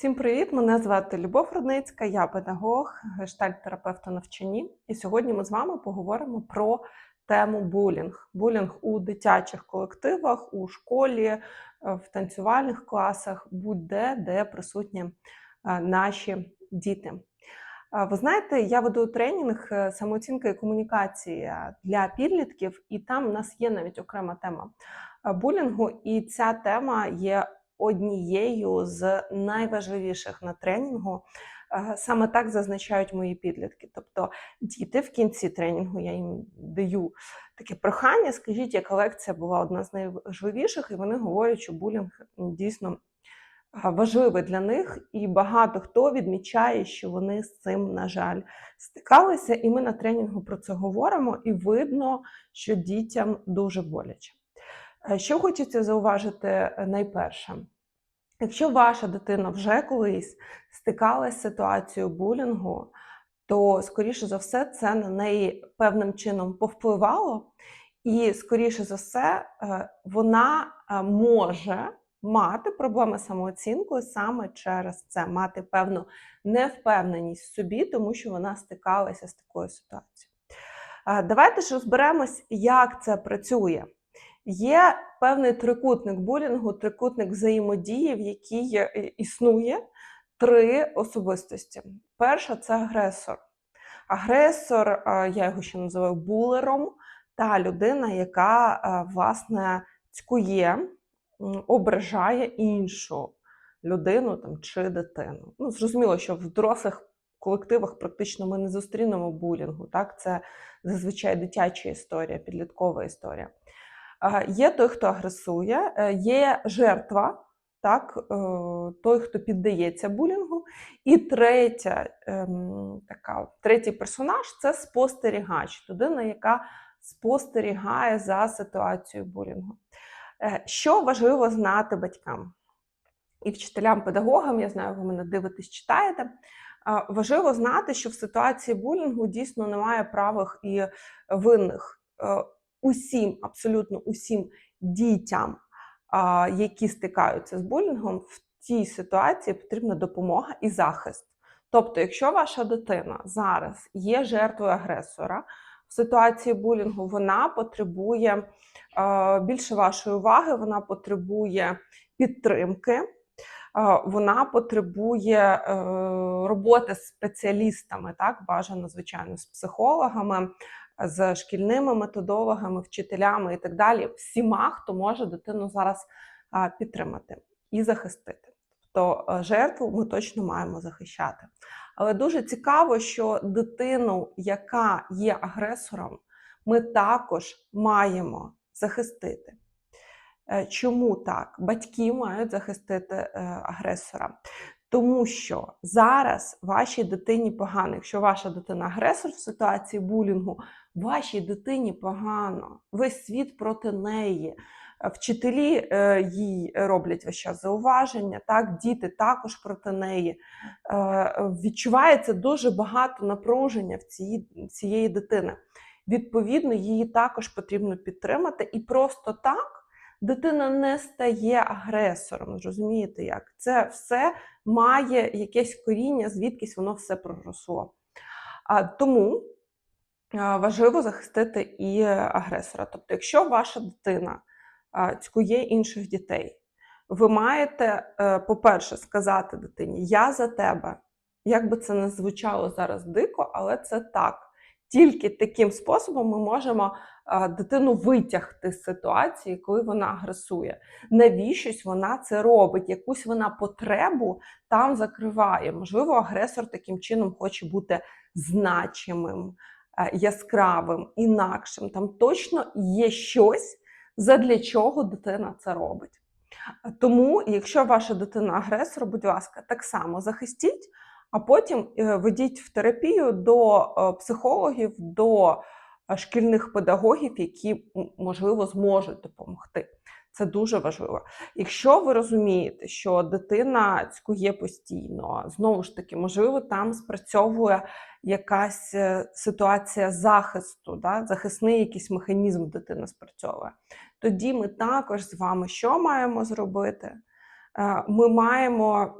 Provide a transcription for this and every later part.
Всім привіт! Мене звати Любов Рудницька, я педагог, гештальт-терапевт у навчанні. І сьогодні ми з вами поговоримо про тему булінг. Булінг у дитячих колективах, у школі, е, в танцювальних класах, будь-де, де присутні е, наші діти. Е, Ви знаєте, я веду тренінг самооцінка і комунікація для підлітків, і там у нас є навіть окрема тема булінгу, і ця тема є однією з найважливіших на тренінгу. Е, Саме так зазначають мої підлітки. Тобто діти в кінці тренінгу я їм даю таке прохання. Скажіть, яка лекція була одна з найважливіших, і вони говорять, що булінг дійсно важливий для них, і багато хто відмічає, що вони з цим, на жаль, стикалися. І ми на тренінгу про це говоримо, і видно, що дітям дуже боляче. Е, Що хочеться зауважити е, найперше? Якщо ваша дитина вже колись стикалася з ситуацією булінгу, то, скоріше за все, це на неї певним чином повпливало, і, скоріше за все, е, вона може мати проблеми з самооцінкою саме через це, мати певну невпевненість в собі, тому що вона стикалася з такою ситуацією. Давайте ж розберемось, як це працює. Є певний трикутник булінгу, трикутник взаємодії, в якій е, існує три особистості. Перша це агресор. Агресор, я його ще називаю булером, та людина, яка е, власне цькує, ображає іншу людину там, чи дитину. Ну, зрозуміло, що в дорослих колективах практично ми не зустрінемо булінгу. Так? Це зазвичай дитяча історія, підліткова історія. Е, Є той, хто агресує, е, є жертва, так, е, той, хто піддається булінгу. І третя, ем, така, третій персонаж це спостерігач, людина, яка спостерігає за ситуацією булінгу. Що важливо знати батькам і вчителям, педагогам, я знаю, ви мене дивитесь, читаєте. Важливо знати, що в ситуації булінгу дійсно немає правих і винних. Усім, абсолютно усім дітям, які стикаються з булінгом, в цій ситуації потрібна допомога і захист. Тобто, якщо ваша дитина зараз є жертвою агресора, в ситуації булінгу вона потребує більше вашої уваги, вона потребує підтримки, вона потребує е, роботи з спеціалістами, так, бажано, звичайно, з психологами, з шкільними методологами, вчителями і так далі, всіма, хто може дитину зараз підтримати і захистити. Тобто е, жертву ми точно маємо захищати. Але дуже цікаво, що дитину, яка є агресором, ми також маємо захистити. Е, Чому так? Батьки мають захистити е, агресора. Тому що зараз вашій дитині погано. Якщо ваша дитина агресор в ситуації булінгу, вашій дитині погано, весь світ проти неї. Е, Вчителі е, їй роблять весь час зауваження, так, діти також проти неї. Е, відчувається дуже багато напруження в цієї, цієї дитини. Відповідно, її також потрібно підтримати, і просто так дитина не стає агресором. Розумієте, як? Це все має якесь коріння, звідкись воно все проросло. А, тому важливо захистити і агресора. Тобто, якщо ваша дитина цькує інших дітей, ви маєте, е, по-перше, сказати дитині: Я за тебе. Як би це не звучало зараз дико, але це так. Тільки таким способом ми можемо дитину витягти з ситуації, коли вона агресує. Навіщось вона це робить, якусь вона потребу там закриває. Можливо, агресор таким чином хоче бути значимим, е, яскравим, інакшим. Там точно є щось, задля чого дитина це робить. Тому, якщо ваша дитина агресор, будь ласка, так само захистіть, а потім е, ведіть в терапію до е, психологів, до е, шкільних педагогів, які, можливо, зможуть допомогти. Це дуже важливо. Якщо ви розумієте, що дитина цькує постійно, знову ж таки, можливо, там спрацьовує якась ситуація захисту, да? захисний якийсь механізм дитини спрацьовує. Тоді ми також з вами що маємо зробити? Е, ми маємо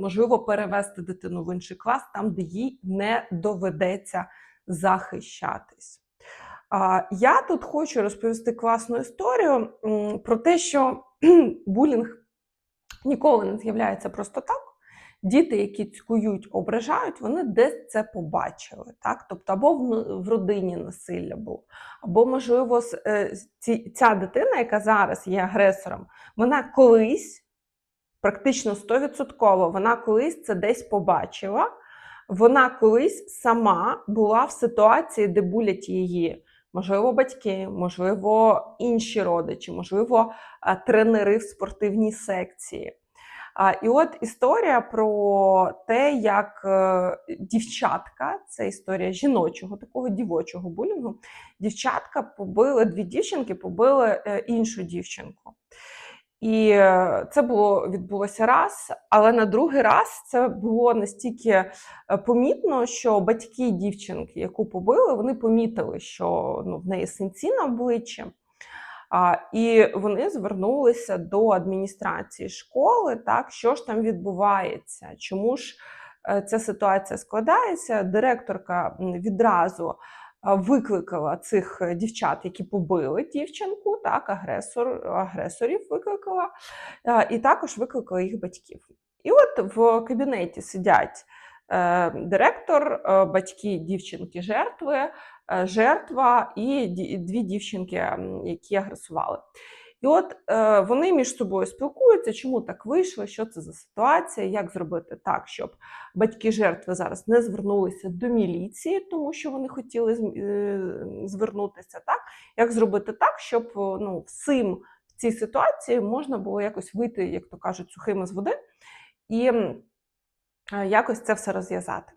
можливо перевести дитину в інший клас, там, де їй не доведеться захищатись. Я тут хочу розповісти класну історію про те, що булінг ніколи не з'являється просто так. Діти, які цькують, ображають, вони десь це побачили. Так? Тобто, або в, родині насилля було, або, можливо, е, ця дитина, яка зараз є агресором, вона колись, практично 100%, вона колись це десь побачила. Вона колись сама була в ситуації, де булять її, можливо, батьки, можливо, інші родичі, можливо, е, тренери в спортивній секції. І от історія про те, як е, дівчатка, це історія жіночого, такого дівочого булінгу. Дівчатка побили, дві дівчинки побили е, іншу дівчинку. І е, це було відбулося раз, але на другий раз це було настільки е, помітно, що батьки дівчинки, яку побили, вони помітили, що ну, в неї синці на обличчі. А, і вони звернулися до адміністрації школи, так що ж там відбувається, чому ж е, ця ситуація складається. Директорка відразу викликала цих е, дівчат, які побили дівчинку, так, агресор, агресорів викликала, і також викликала їх батьків. І от в кабінеті сидять е, директор, е, батьки дівчинки жертви, жертва і дві дівчинки, які агресували. І от е, вони між собою спілкуються, чому так вийшло, що це за ситуація, як зробити так, щоб батьки жертви зараз не звернулися до міліції, тому що вони хотіли е, звернутися, так? Як зробити так, щоб ну, всім в цій ситуації можна було якось вийти, як то кажуть, сухими з води і е, якось це все розв'язати.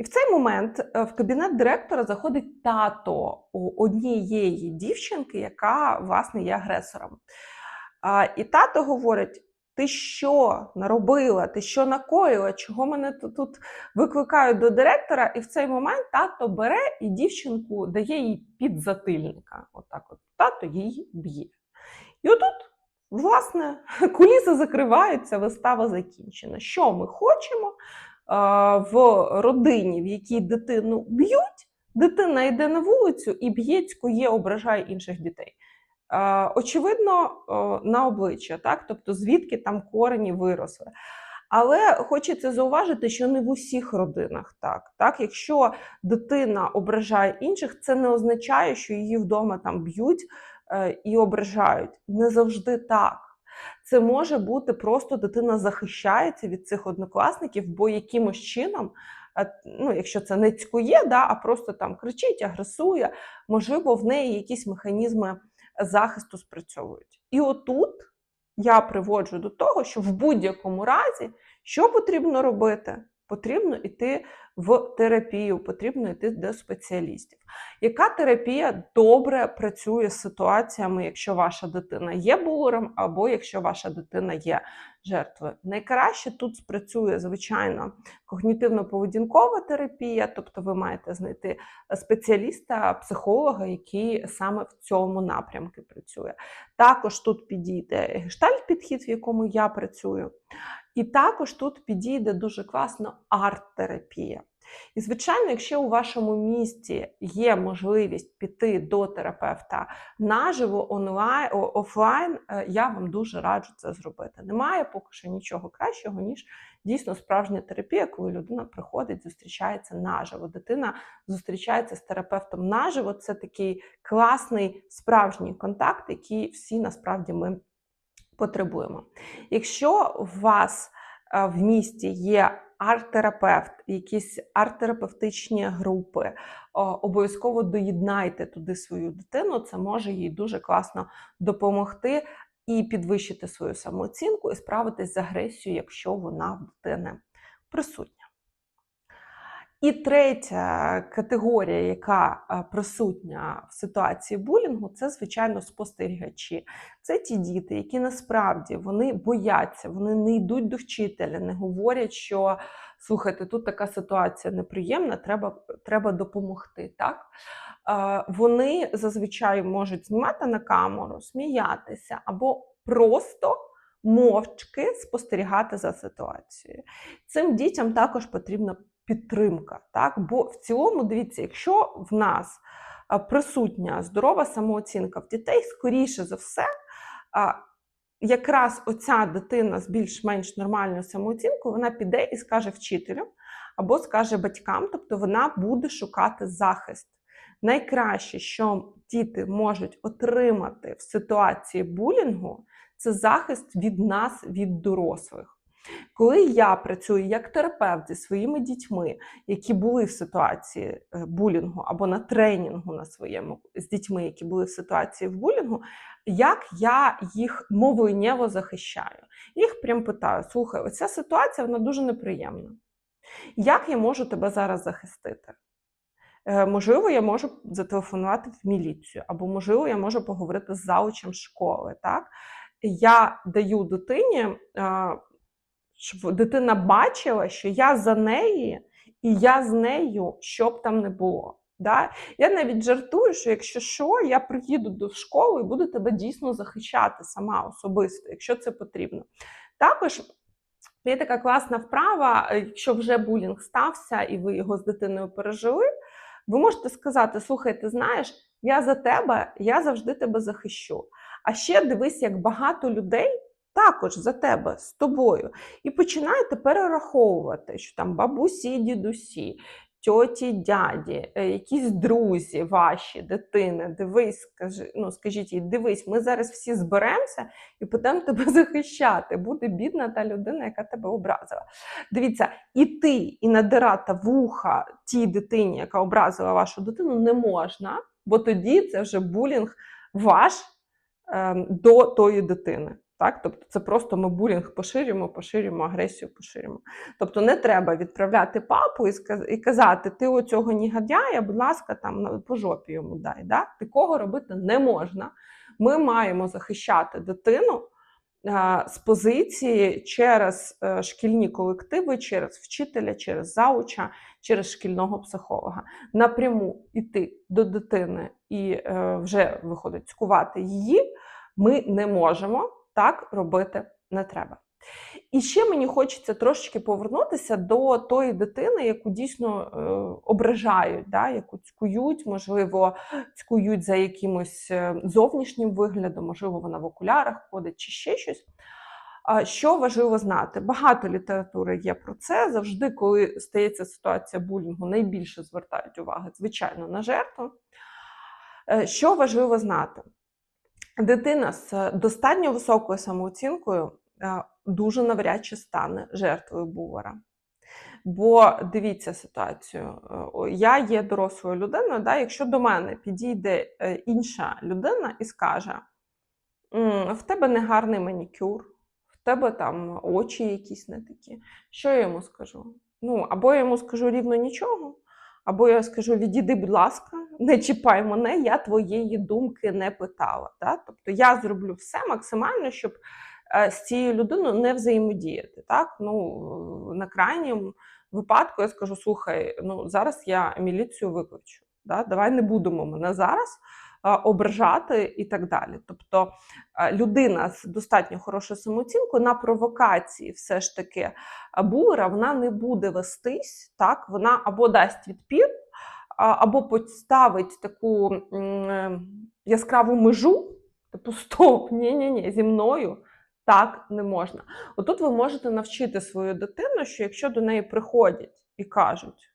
І в цей момент е, в кабінет директора заходить тато однієї дівчинки, яка власне є агресором. І тато говорить: ти що наробила? Ти що накоїла? Чого мене тут, викликають до директора? І в цей момент тато бере і дівчинку дає їй підзатильника. Отак, от тато її б'є. І отут, власне, куліси закриваються, вистава закінчена. Що ми хочемо? В родині, в якій дитину б'ють, дитина йде на вулицю і б'є, цькує, ображає інших дітей. Очевидно, на обличчя, так? тобто звідки там корені виросли. Але хочеться зауважити, що не в усіх родинах так. так. Якщо дитина ображає інших, це не означає, що її вдома там б'ють е, і ображають. Не завжди так. Це може бути просто дитина захищається від цих однокласників, бо якимось чином, е, ну, якщо це не цькує, да, а просто там кричить, агресує, можливо, в неї якісь механізми захисту спрацьовують. І отут я приводжу до того, що в будь-якому разі, що потрібно робити? Потрібно йти в терапію, потрібно йти до спеціалістів. Яка терапія добре працює з ситуаціями, якщо ваша дитина є булером, або якщо ваша дитина є жертвою? Найкраще тут спрацює, звичайно, когнітивно-поведінкова терапія, тобто ви маєте знайти спеціаліста, психолога, який саме в цьому напрямку працює. Також тут підійде гештальт-підхід, в якому я працюю. І також тут підійде дуже класно арт-терапія. І, звичайно, якщо у вашому місті є можливість піти до терапевта наживо, онлайн, офлайн, е, я вам дуже раджу це зробити. Немає поки що нічого кращого, ніж дійсно справжня терапія, коли людина приходить, зустрічається наживо. Дитина зустрічається з терапевтом наживо. Це такий класний справжній контакт, який всі насправді ми потребуємо. Якщо у вас е, в місті є арт-терапевт, якісь арт-терапевтичні групи, обов'язково доєднайте туди свою дитину, це може їй дуже класно допомогти і підвищити свою самооцінку, і справитись з агресією, якщо вона в дитини присутня. І третя категорія, яка е, присутня в ситуації булінгу, це звичайно спостерігачі. Це ті діти, які насправді вони бояться, вони не йдуть до вчителя, не говорять, що слухайте, тут така ситуація неприємна, треба, треба допомогти. Так? Е, Вони зазвичай можуть знімати на камеру, сміятися або просто мовчки спостерігати за ситуацією. Цим дітям також потрібна підтримка. Так? Бо в цілому, дивіться, якщо в нас присутня здорова самооцінка в дітей, скоріше за все, якраз оця дитина з більш-менш нормальною самооцінкою, вона піде і скаже вчителю або скаже батькам, тобто вона буде шукати захист. Найкраще, що діти можуть отримати в ситуації булінгу, це захист від нас, від дорослих. Коли я працюю як терапевт зі своїми дітьми, які були в ситуації е, булінгу або на тренінгу на своєму з дітьми, які були в ситуації в булінгу, як я їх мовленнєво захищаю. Їх прям питаю: слухай, оця ситуація вона дуже неприємна. Як я можу тебе зараз захистити? Е, Можливо, я можу зателефонувати в міліцію, або, можливо, я можу поговорити з заучем школи. Так? Я даю дитині, е, щоб дитина бачила, що я за неї і я з нею, що б там не було. Да? Я навіть жартую, що якщо що, я приїду до школи і буду тебе дійсно захищати сама особисто, якщо це потрібно. Також є така класна вправа, е, якщо вже булінг стався і ви його з дитиною пережили, ви можете сказати: слухай, ти знаєш, я за тебе, я завжди тебе захищу. А ще дивись, як багато людей також за тебе з тобою. І починаєте перераховувати, що там бабусі, дідусі, тьоті, дяді, е, якісь друзі ваші, дитини, дивись, скажи, ну, скажіть їй, дивись, ми зараз всі зберемося і підемо тебе захищати. Буде бідна та людина, яка тебе образила. Дивіться, іти і надирати вуха тій дитині, яка образила вашу дитину, не можна, бо тоді це вже булінг ваш ем, до тої дитини. Так? Тобто це просто ми булінг поширюємо, поширюємо, агресію поширюємо. Тобто не треба відправляти папу і казати, ти оцього негодяя, будь ласка, там по жопі йому дай. Да? Такого робити не можна. Ми маємо захищати дитину е, з позиції через е, шкільні колективи, через вчителя, через зауча, через шкільного психолога. Напряму йти до дитини і е, вже виходить цькувати її. Ми не можемо так робити не треба. І ще мені хочеться трошечки повернутися до тої дитини, яку дійсно е, ображають, да, яку цькують, можливо, цькують за якимось е, зовнішнім виглядом, можливо, вона в окулярах ходить чи ще щось. Що важливо знати? Багато літератури є про це. Завжди, коли стається ситуація булінгу, найбільше звертають уваги, звичайно, на жертву. Е, Що важливо знати? Дитина з достатньо високою самооцінкою е, дуже навряд чи стане жертвою булера. Бо дивіться ситуацію. е, Я є дорослою людиною. Да, якщо до мене підійде е, інша людина і скаже: в тебе не гарний манікюр, в тебе там очі якісь не такі. Що я йому скажу? Ну, або я йому скажу рівно нічого, або я скажу: відійди, будь ласка, не чіпай мене, я твоєї думки не питала. Да? Тобто я зроблю все максимально, щоб е, з цією людиною не взаємодіяти. Так? Ну, на крайньому випадку я скажу: слухай, ну зараз я міліцію викличу. Да? Давай не будемо мене зараз ображати і так далі. Тобто людина з достатньо хорошою самооцінкою на провокації, все ж таки, булера, вона не буде вестись, так? вона або дасть відпір, або поставить таку яскраву межу, типу стоп, ні-ні-ні, зі мною. Так не можна. Отут ви можете навчити свою дитину, що якщо до неї приходять і кажуть,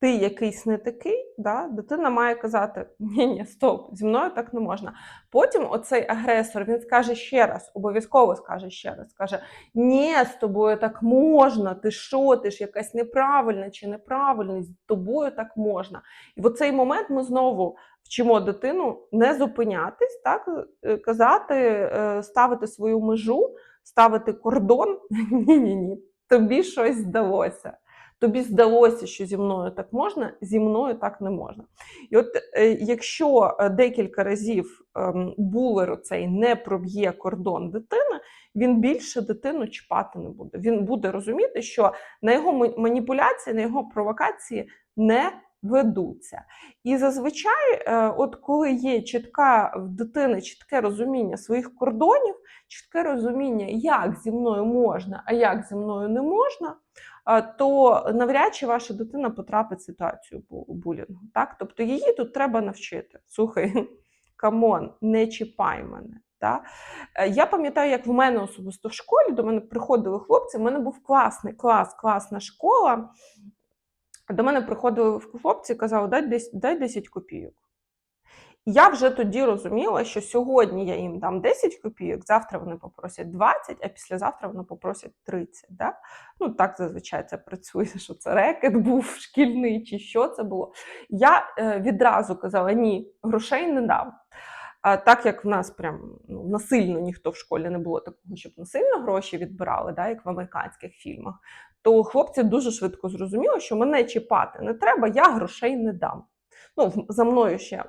ти якийсь не такий, да, дитина має казати: ні, ні, стоп, зі мною так не можна. Потім оцей агресор він скаже ще раз, обов'язково скаже ще раз, скаже: Ні, з тобою так можна, ти що, ти ж якась неправильна чи неправильна, з тобою так можна. І в оцей момент ми знову вчимо дитину не зупинятись, так, е, казати, е, ставити свою межу, ставити кордон. Ні-ні ні, тобі щось здалося. Тобі здалося, що зі мною так можна, зі мною так не можна. І от е, якщо е, декілька разів ем, булер цей не проб'є кордон дитини, він більше дитину чіпати не буде. Він буде розуміти, що на його маніпуляції, на його провокації не ведуться. І зазвичай, е, от коли є чітка в дитини чітке розуміння своїх кордонів, чітке розуміння, як зі мною можна, а як зі мною не можна, то навряд чи ваша дитина потрапить в ситуацію бу- булінгу. Так? Тобто її тут треба навчити. Слухай, камон, не чіпай мене. Так? Е, Я пам'ятаю, як в мене особисто в школі до мене приходили хлопці. в мене був класний клас, класна школа. До мене приходили хлопці і казали, дай 10, дай 10 копійок. Я вже тоді розуміла, що сьогодні я їм дам 10 копійок, завтра вони попросять 20, а післязавтра вони попросять 30. Да? Ну, так зазвичай це працює, що це рекет був шкільний, чи що це було. Я е, відразу казала: ні, грошей не дам. А так як в нас прям ну, насильно ніхто в школі не було такого, щоб насильно гроші відбирали, да, як в американських фільмах, то хлопці дуже швидко зрозуміли, що мене чіпати не треба, я грошей не дам. Ну, за мною ще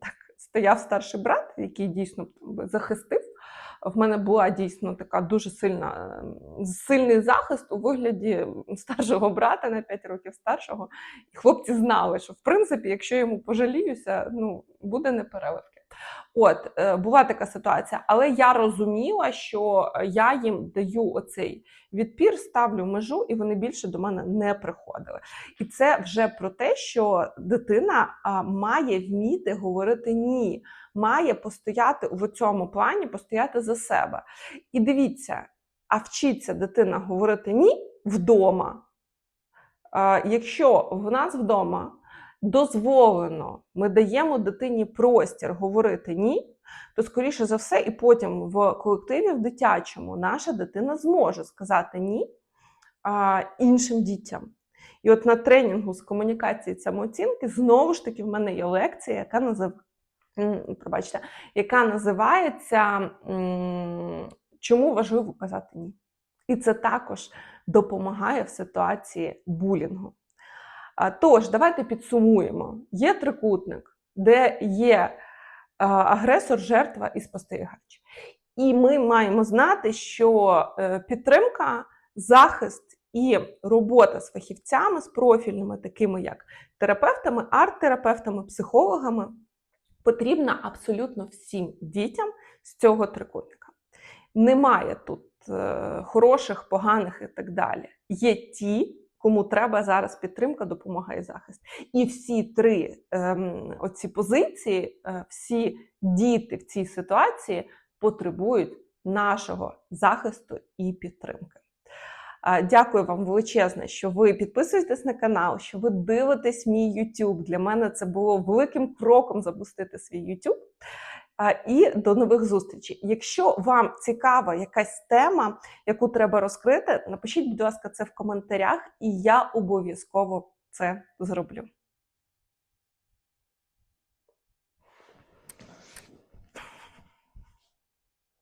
так стояв старший брат, який дійсно захистив. В мене була дійсно така дуже сильна, ем, сильний захист у вигляді старшого брата на 5 років старшого. Хлопці знали, що в принципі, якщо йому пожаліюся, ну буде непереливки. От е, була така ситуація, але я розуміла, що е, я їм даю оцей відпір, ставлю межу, і вони більше до мене не приходили. І це вже про те, що дитина має вміти говорити ні, має постояти в цьому плані, постояти за себе. І дивіться, а вчиться дитина говорити ні вдома. Якщо в нас вдома дозволено, ми даємо дитині простір говорити ні, то скоріше за все, і потім в колективі в дитячому наша дитина зможе сказати ні а, іншим дітям. І от на тренінгу з комунікації самооцінки знову ж таки в мене є лекція, яка назив... пробачте, яка називається Чому важливо казати ні? І це також допомагає в ситуації булінгу. Тож, давайте підсумуємо: є трикутник, де є агресор, жертва і спостерігач. І ми маємо знати, що е, підтримка, захист і робота з фахівцями, з профільними, такими як терапевтами, арт-терапевтами, психологами, потрібна абсолютно всім дітям з цього трикутника. Немає тут е, хороших, поганих і так далі. Є ті, кому треба зараз підтримка, допомога і захист. І всі три ем, оці позиції, е, всі діти в цій ситуації потребують нашого захисту і підтримки. Дякую вам величезне, що ви підписуєтесь на канал, що ви дивитесь мій YouTube. Для мене це було великим кроком запустити свій YouTube. І до нових зустрічей. Якщо вам цікава якась тема, яку треба розкрити, напишіть, будь ласка, це в коментарях, і я обов'язково це зроблю.